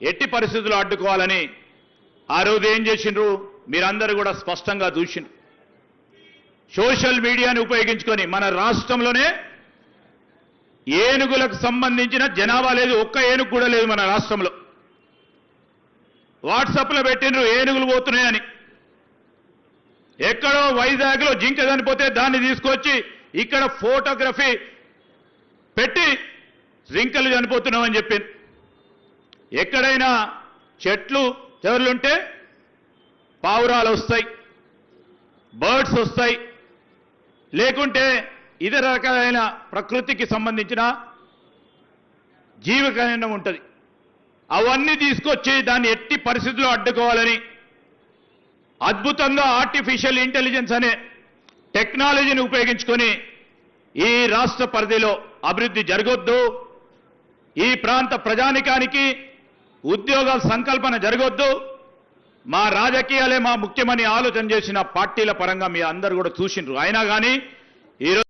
ఎట్టి పరిస్థితులు అడ్డుకోవాలని ఆ రోజు ఏం చేసిండ్రు? మీరందరూ కూడా స్పష్టంగా చూసిండ్రు. సోషల్ మీడియాని ఉపయోగించుకొని మన రాష్ట్రంలోనే ఏనుగులకు సంబంధించిన జనాభా లేదు ఒక్క ఏనుగు కూడా లేదు మన రాష్ట్రంలో. వాట్సాప్లో పెట్టిండ్రు ఏనుగులు పోతున్నాయని. ఎక్కడో వైజాగ్లో జింక చనిపోతే దాన్ని తీసుకొచ్చి ఇక్కడ ఫోటోగ్రఫీ పెట్టి జింకలు చనిపోతున్నామని చెప్పింది ఎక్కడైనా చెట్లు చెవర్లుంటే పావురాలు వస్తాయి బర్డ్స్ వస్తాయి. లేకుంటే ఇతర రకాలైన ప్రకృతికి సంబంధించిన జీవకరణం ఉంటుంది. అవన్నీ తీసుకొచ్చి దాన్ని ఎట్టి పరిస్థితుల్లో అడ్డుకోవాలని అద్భుతంగా ఆర్టిఫిషియల్ ఇంటెలిజెన్స్ అనే టెక్నాలజీని ఉపయోగించుకొని ఈ రాష్ట్ర పరిధిలో అభివృద్ధి జరగొద్దు. ఈ ప్రాంత ప్రజానికానికి ఉద్యోగాల సంకల్పన జరగొద్దు. మా రాజకీయాలే మా ముఖ్యమని ఆలోచన చేసిన పార్టీల పరంగా మీ అందరూ కూడా చూసిండ్రు. అయినా కానీ ఈరోజు